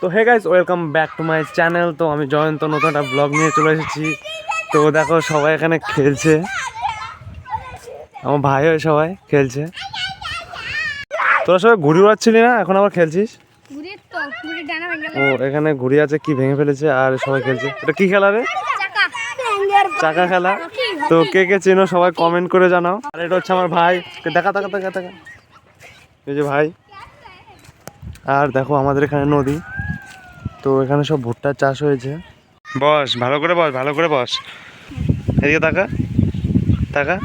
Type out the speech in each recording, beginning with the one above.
তো hey guys welcome back to my channel তো আমি জয়ন্ত নতুন একটা ব্লগ নিয়ে চলে এসেছি। তো দেখো সবাই এখানে খেলছে। আমার ভাই হয় সবাই খেলছে। তোরা সবাই ঘুড়ি উড়াচ্ছিলি না? এখন আবার খেলছিস? ও এখানে ঘুড়ি আছে কি ভেঙে ফেলেছে আর সবাই খেলছে। এটা কি খেলা রে? চাকা। চাকা খেলা। তো কে কে চেনো সবাই কমেন্ট করে জানাও। আর এটা হচ্ছে আমার ভাই। দেখা দেখা দেখা দেখা। এই যে ভাই। আর দেখো আমাদের এখানে নদী। তো এখানে সব ভুট্টার চাষ হয়েছে। বস ভালো করে বস ভালো করে বস। এদিকে তাকা তাকা।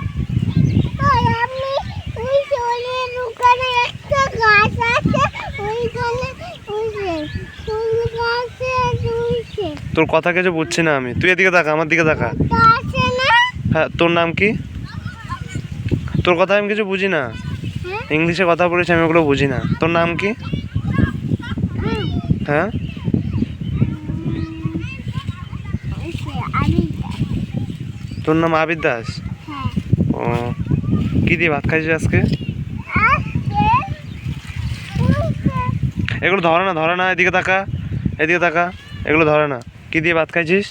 তোর কথা কিছু বুঝছি না আমি। তুই এদিকে তাকা আমার দিকে তাকা। হ্যাঁ তোর নাম কি? তোর কথা আমি কিছু বুঝি না। হ্যাঁ? ইংলিশে কথা বলেছি আমি ওগুলো বুঝি না। তোর নাম কি? হ্যাঁ ওই সে, আমি তোর নাম আবির দাস? হ্যাঁ। ও কি দিয়ে ভাত খাইছিস আজকে? এগুলো ধরে না ধরে না এদিকে তাকা এদিকে তাকা এগুলো ধরে না। কি দিয়ে ভাত খাইছিস?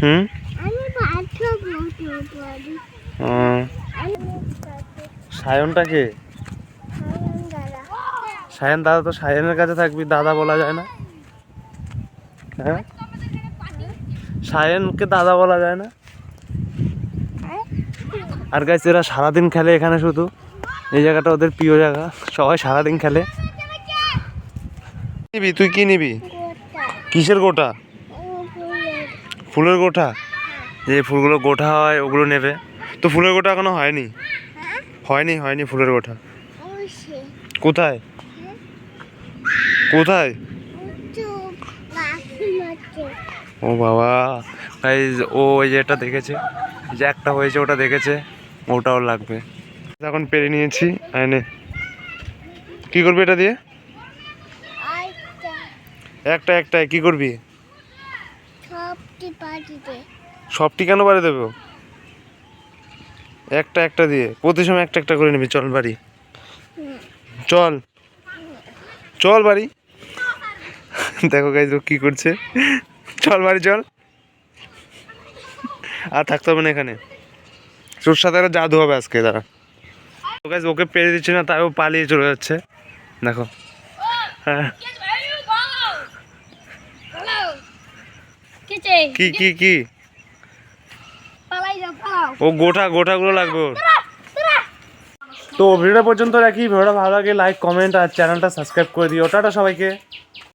হুম? সায়নটা কে? সায়ন দাদা তো সায়নের কাছে থাকবি দাদা বলা যায় না। হ্যাঁ? সায়নকে দাদা বলা যায় না? আর গাছ এরা সারাদিন খেলে এখানে শুধু। এই জায়গাটা ওদের প্রিয় জায়গা। সবাই সারাদিন খেলে। নিবি তুই কি নিবি? কিসের গোটা? ফুলের গোটা? যে ফুলগুলো গোটা হয় ওগুলো নেবে। তো ফুলের গোটা এখনও হয়নি? হয়নি হয়নি ফুলের গোটা। কোথায়? কোথায়? ও বাবা। গাইজ ও ওই যে এটা দেখেছে। যে একটা হয়েছে ওটা দেখেছে। ওটাও লাগবে। এখন পেরে নিয়েছি। এনে কি করবি এটা দিয়ে? একটা একটা কি করবি? সবটি কেন বাড়ি দেবো? একটা একটা দিয়ে। প্রতি সময় একটা একটা করে নিবি। চল বাড়ি। চল। চল বাড়ি। দেখো গাইজ ও কি করছে? চল বাড়ি চল। আর থাকতে হবে না এখানে। তোর সাথে একটা জাদু হবে আজকে ও গাইজ ওকে পেরে দিচ্ছে না তাই ও পালিয়ে চলে যাচ্ছে। দেখো। হ্যাঁ। কি কি কি ও গোটা গোটাগুলো লাগবে ওর। তো ভিডিওটা পর্যন্ত রাখি। ভিডিওটা ভালো লাগে লাইক কমেন্ট আর চ্যানেলটা সাবস্ক্রাইব করে দিও। টাটা সবাইকে।